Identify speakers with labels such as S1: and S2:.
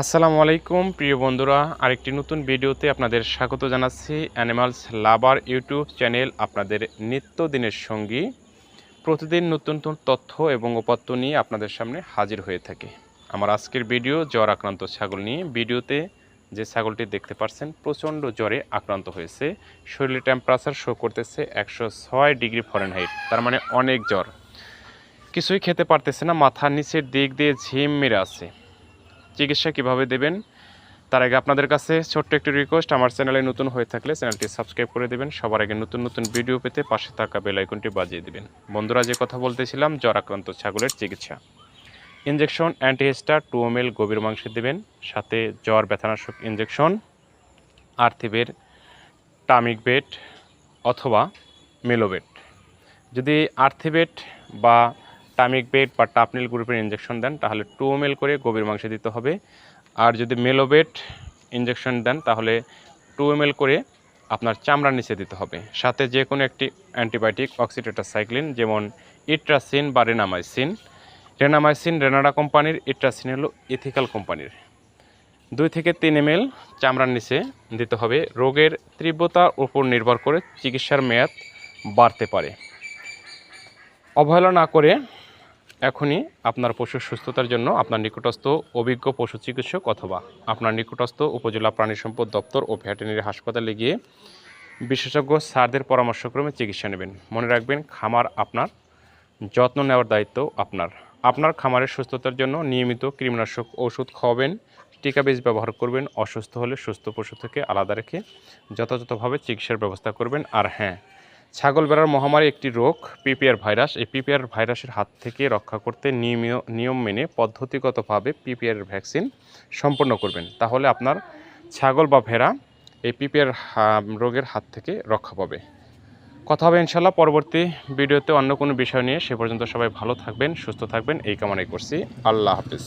S1: আসসালামু আলাইকুম, প্রিয় বন্ধুরা। আরেকটি নতুন ভিডিওতে আপনাদের স্বাগত জানাচ্ছি। অ্যানিমালস লাভার ইউটিউব চ্যানেল আপনাদের নিত্যদিনের সঙ্গী। প্রতিদিন নতুন নতুন তথ্য এবং উপাত্ত নিয়ে আপনাদের সামনে হাজির হয়ে থাকে। আমার আজকের ভিডিও জ্বর আক্রান্ত ছাগল নিয়ে। ভিডিওতে যে ছাগলটি দেখতে পাচ্ছেন, প্রচণ্ড জ্বরে আক্রান্ত হয়েছে। শরীরের টেম্পারেচার শো করতেছে একশো ছয় ডিগ্রি ফরেনহাইট তার মানে অনেক জ্বর। কিছুই খেতে পারতেছে না মাথার নিচের দিক দিয়ে ঝিম মেরে আছে। চিকিৎসা কীভাবে দেবেন, তার আগে আপনাদের কাছে ছোট্ট একটি রিকোয়েস্ট আমার চ্যানেলে নতুন হয়ে থাকলে চ্যানেলটি সাবস্ক্রাইব করে দেবেন। সবার আগে নতুন নতুন ভিডিও পেতে পাশে থাকা বেল আইকনটি বাজিয়ে দেবেন। বন্ধুরা, যে কথা বলতেছিলাম, জ্বর আক্রান্ত ছাগলের চিকিৎসা। Injection antihistamine two M L গভীর মাংসে দেবেন, সাথে জ্বর, ব্যথানাশক ইঞ্জেকশন আর্থিবের টামিক বেট অথবা মেলোবেট যদি আর্থিবেট বা টামিক বেট বা টাপনিল গ্রুপের ইঞ্জেকশন দেন, তাহলে টু এম করে গভীর মাংসে দিতে হবে। আর যদি মেলোবেট ইঞ্জেকশন দেন, তাহলে টু এম করে আপনার চামড়ার নিচে দিতে হবে। সাথে যে কোনো একটি অ্যান্টিবায়োটিক অক্সিটেটাসাইক্লিন যেমন ইট্রাসিন বা রেনামাইসিন রেনামাইসিন রেনাডা কোম্পানির ইট্রাসিন হলো ইথিক্যাল কোম্পানির। দুই থেকে তিন এম চামড়ার নিচে দিতে হবে। রোগের তীব্রতার উপর নির্ভর করে চিকিৎসার মেয়াদ বাড়তে পারে। অবহেলা না করে এখনই আপনার পশুর সুস্থতার জন্য আপনার নিকটস্থ অভিজ্ঞ পশু চিকিৎসক অথবা আপনার নিকটস্থ উপজেলা প্রাণী সম্পদ দপ্তর ও ভেটেরিনারি হাসপাতালে গিয়ে বিশেষজ্ঞ স্যারদের পরামর্শক্রমে চিকিৎসা নেবেন। মনে রাখবেন, খামার আপনার, যত্ন নেওয়ার দায়িত্ব আপনার। আপনার খামারের সুস্থতার জন্য নিয়মিত কৃমিনাশক ওষুধ খাওয়াবেন, টিকা বীজ ব্যবহার করবেন, অসুস্থ হলে সুস্থ পশু থেকে আলাদা রেখে যথাযথভাবে চিকিৎসার ব্যবস্থা করবেন। আর হ্যাঁ ছাগল বেড়ার মহামারী একটি রোগ, পিপিআর ভাইরাস। এই পিপিআর ভাইরাসের হাত থেকে রক্ষা করতে নিয়মীয়, নিয়ম মেনে পদ্ধতিগতভাবে পিপিআর ভ্যাকসিন সম্পন্ন করবেন। তাহলে আপনার ছাগল বা ভেড়া এই পিপিআর রোগের হাত থেকে রক্ষা পাবে। কথা হবে ইনশাল্লাহ পরবর্তী ভিডিওতে অন্য কোনো বিষয় নিয়ে। সে পর্যন্ত সবাই ভালো থাকবেন, সুস্থ থাকবেন। এই কামনাই করছি। আল্লাহ হাফিজ।